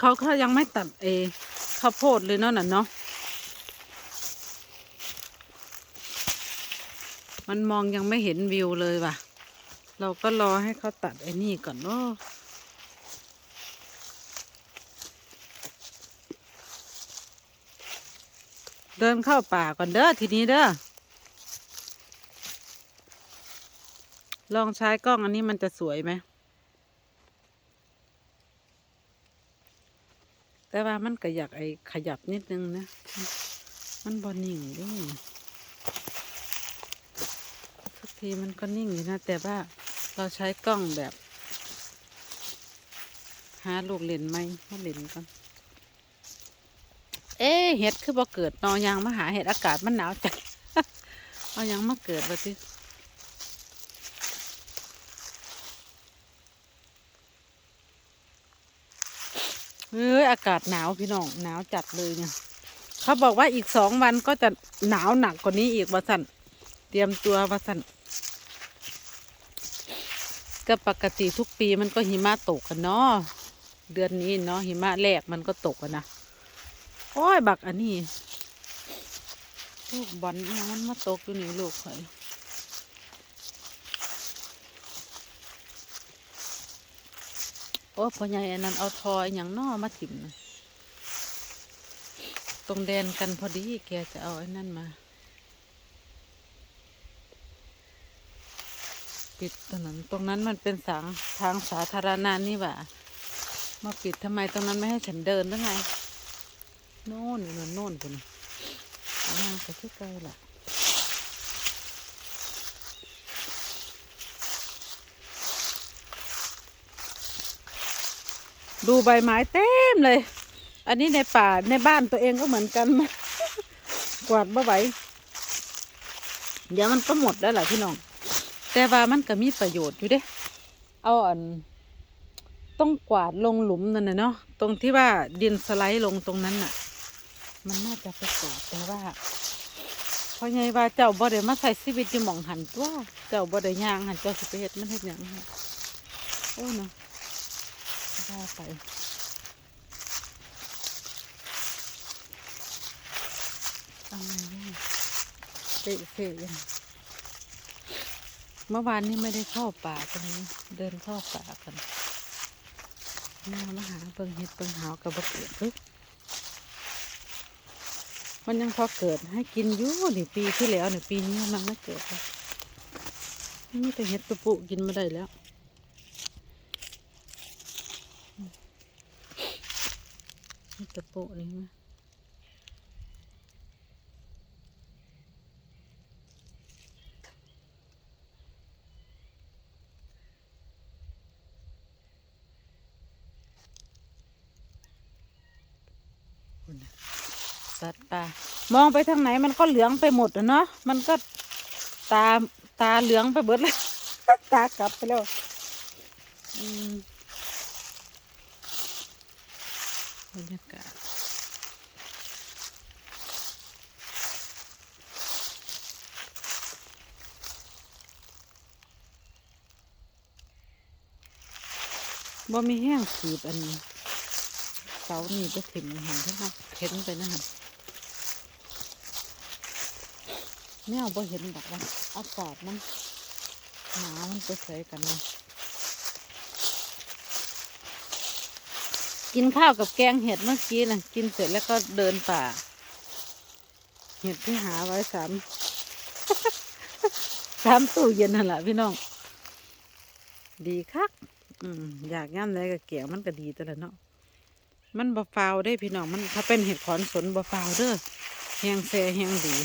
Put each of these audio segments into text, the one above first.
เขาเขายังไม่ตัดเอข้าวโพดเลยเนาะน่ะเนาะมันมองยังไม่เห็นวิวเลยว่ะ เราก็รอให้เขาตัดไอ้นี่ก่อนเนาะเดินเข้าป่าก่อนเด้อทีนี้เด้อ ลองใช้กล้องอันนี้มันจะสวยไหม แต่ว่ามันก็อยากไอ้ขยับนิดนึงนะ มันบอนิ่งเดิทุกทีมันก็นิ่งอยู่นะ แต่ว่าเราใช้กล้องแบบ หาลูกเล่นไหมมาเล่นก่อนเอ๊เห็ดคือบ่เกิดนอยังมาหาเห็ดอากาศมันหนาวจัดเอายังมาเกิดวะ เฮ้ยอากาศหนาวพี่น้องหนาวจัดเลยเนี่ยเขาบอกว่าอีกสองวันก็จะหนาวหนักกว่านี้อีกวะสันเตรียมตัววะสันก็ปกติทุกปีมันก็หิมะตกกันเนาะเดือนนี้เนาะหิมะแรกมันก็ตกกันนะโอ้ยบักอันนี้ลูกบอลนี่มันมาตกอยู่นี่ลูกข่อย โอ้พ่อใหญ่อันนั้นเอาทออย่างนอมาถิ่มนะตรงแดนกันพอดีแกจะเอาไอ้นั่นมา ปิดถนนตรงนั้นมันเป็นสางทางสาธารณะนี่หว่ามาปิดทำไมตรงนั้นไม่ให้ฉันเดินหรือไงโน่นอยู่นั่นโน่นคนย่างไปที่ไกลล่ะ ดูใบไม้เต็มเลย อันนี้ในป่าในบ้านตัวเองก็เหมือนกันกวาดบ่ไหวเดี๋ยวมันก็หมดแล้วแหละพี่น้อง แต่ว่ามันก็มีประโยชน์อยู่เด้ เอาอัน ต้องกวาดลงหลุมนั่นนะเนาะ ตรงที่ว่าดินสไลด์ลงตรงนั้นน่ะ มันน่าจะไปกวาดแต่ว่าเพราะไงว่าเจ้าบ่ได้มาใส่ชีวิตอยู่หมองหันตัว เจ้าบ่ได้ย่างหันเจ้าสิไปเฮ็ดมันเฮ็ดหยังโอ้เนาะ ว่าไปเอาไงเนี่ยเตะเตะยังเมื่อวานนี้ไม่ได้เข้าป่าตรงนี้ เดินเข้าป่ากันมามาหาเบิ่งเห็ดเบิ่งหาวกับบะเกิดปึ๊บมันยังพอเกิดให้กินอยู่นี่ปีที่แล้วหนี่ปีนี้มันไม่เกิดเลยนี่แต่เห็ดตัวปุกินม่ได้แล้ว นี่ตะ โปะนี่มั้ยคุณน่ะสัตว์ป่ามองไปทางไหนมันก็เหลืองไปหมดอะเนาะมันก็ตาตาเหลืองไปเบิดเลยตากลับไปแล้วอืมบรรยากาศ บ่มีแห้งขีบอันนี้เสานี่จะถิ่มหันใช่ไหมเห็นไปนะหันแมวบ่เห็นดอกว่าอากาศมันหนาวมันไปใส่กันเนาะกินข้าวกับแกงเห็ดเมื่อกี้นะกินเสร็จแล้วก็เดินป่า เห็ดที่หาไว้สามสามตู้เย็นนั่นแหละพี่น้อง ดีคัก อืมอยากย่ำเลยกับเกี่ยวมันก็ดีแต่ละเนาะมันบะฟาวได้พี่น้องมันถ้าเป็นเห็ดขอนสนบะฟาวเด้อแหงแซ่แหงดี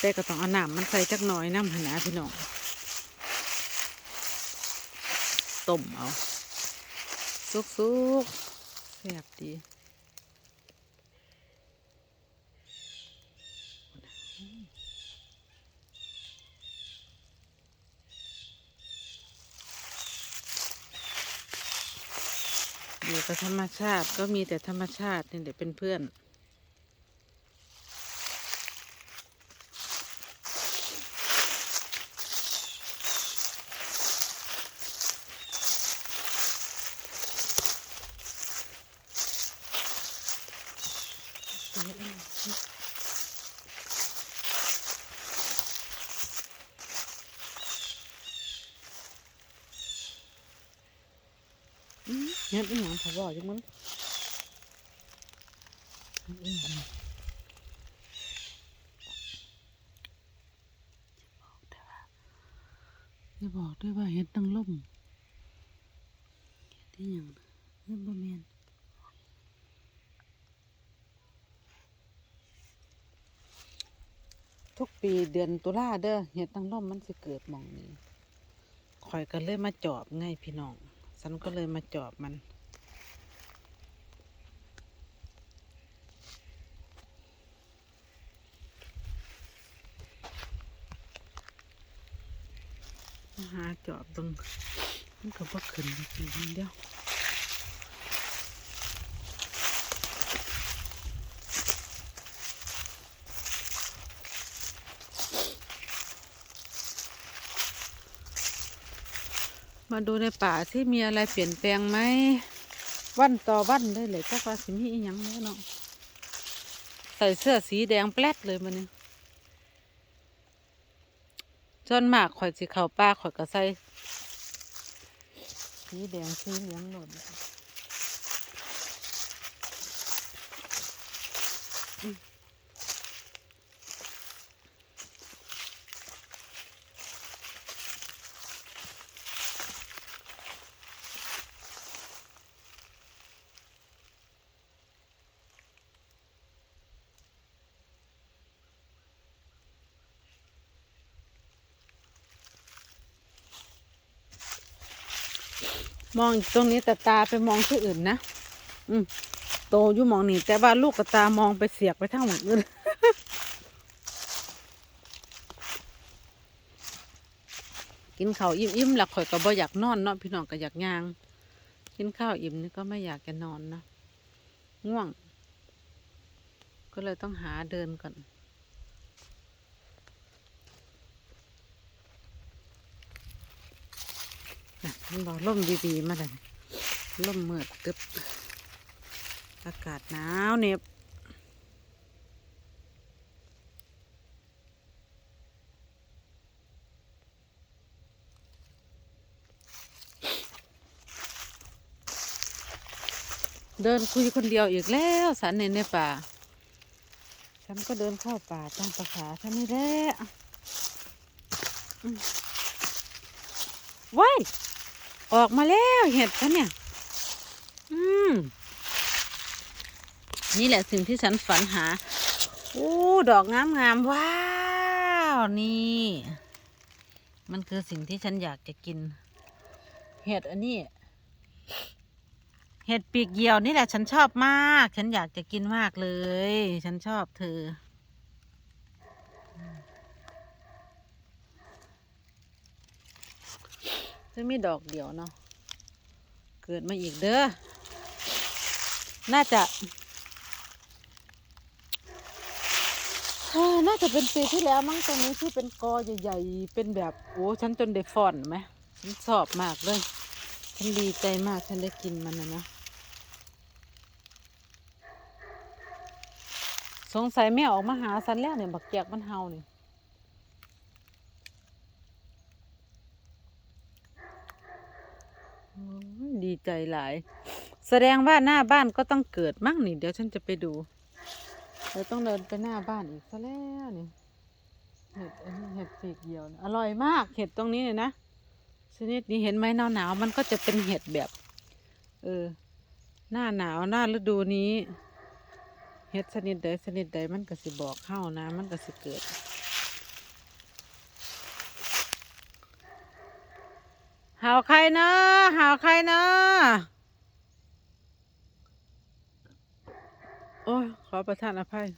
แต่ก็ต้องเอาน้ำมันใส่จักหน่อยน้ำหนนาพี่น้องต้มเอา สุกๆแซ่บดี อยู่กับธรรมชาติก็มีแต่ธรรมชาตินี่เดี๋ยวเป็นเพื่อน Thank. ฮ็ดอีหยังพอบอกจังมันเฮ็ดอีหยังอย่าบอกด้วยว่าเฮ็ดตั้งล่มเฮ็ดอีหยังนะเฮ็ดบ่แม่นทุกปีเดือนตุลาเด้อเฮ็ดตั้งล่มมันสิเกิดหม่องนี้ข่อยก็เลยมาจอบไงพี่น้อง ฉันก็เลยมาจอบมัน หาจอบตรงมันก็บ่ขึ้นเลยปีนี้เดียว มาดูในป่าที่มีอะไรเปลี่ยนแปลงไหมวันต่อวันได้เลยจักว่าสิมีอีหยังแน่เนาะใส่เสื้อสีแดงแปลดเลยมันนี่จนมากข่อยสีเข้าป้าข่อยก็ใส่สีแดงสีเหลืองหลด มองตรงนี้แต่ตาไปมองที่อื่นนะ อืมโตอยู่มองนี่แต่ว่าลูกกับตามองไปเสียกไปทั้งหมดอื่นกินข้าวอิ่มๆหลักข่อยก็บ่อยากนอนเนาะพี่น้องก็อยากย่าง กินข้าวอิ่มนี่ก็ไม่อยากจะนอนนะง่วง ก็เลยต้องหาเดินก่อน น่ะมันบอกล่มดีๆมาเลยล่มเมือดตึบอากาศหนาวเหน็บเดินคุยคนเดียวอีกแล้วสันในในป่า ฉันก็เดินเข้าป่าตามภาษาฉันนี่แหละว้าย ออกมาแล้วเห็ดฉันเนี่ย อืม นี่แหละสิ่งที่ฉันฝันหาโอ้ดอกงามงามว้าว นี่ มันคือสิ่งที่ฉันอยากจะกิน เห็ดอันนี้ เห็ดปีกเหยี่ยวนี่แหละฉันชอบมาก ฉันอยากจะกินมากเลย ฉันชอบเธอ จะมีดอกเดียวเนาะ เกิดมาอีกเด้อ น่าจะ น่าจะเป็นปีที่แล้วมั้งตรงนี้ที่เป็นกอใหญ่ๆ เป็นแบบโอ้ฉันจนได้ฟอนไหมฉันชอบมากเลย ฉันดีใจมากฉันได้กินมันนะนะสงสัยแม่ออกมาหาฉันแล้วเนี่ยบักแจกมันเฮานี่ย ดีใจหลาย แสดงว่าหน้าบ้านก็ต้องเกิดมั่งนี่ เดี๋ยวฉันจะไปดูเดี๋ยวต้องเดินไปหน้าบ้านอีกซะแล้วนี่เห็ดอันนี้เห็ดสีเขียวนะอร่อยมากเห็ดตรงนี้เลยนะชนิดนี้เห็นไหมหนาวหนาวมันก็จะเป็นเห็ดแบบ เออ หน้าหนาวหน้าฤดูนี้เห็ดชนิดใดชนิดใดมันก็สิบอกเข้านะ มันก็สิเกิด หาวใครนะหาวใครนะ โอ้ย ขอประทานอภัย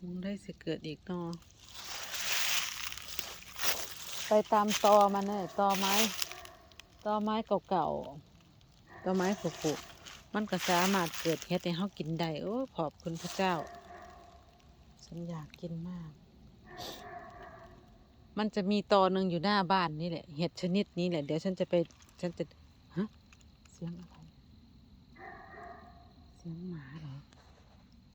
มึงได้สิเกิดอีกนอไปตามตอมันเลยตอไม้ตอไม้เก่าๆตอไม้ผุๆ มันก็สามารถเกิดเห็ดให้เฮากินได้โอ้ขอบคุณพระเจ้า ฉันอยากกินมาก มันจะมีตอหนึ่งอยู่หน้าบ้านนี่แหละเห็ดชนิดนี้แหละ เดี๋ยวฉันจะไปฉันจะฮะเสียงอะไร เสียงหมา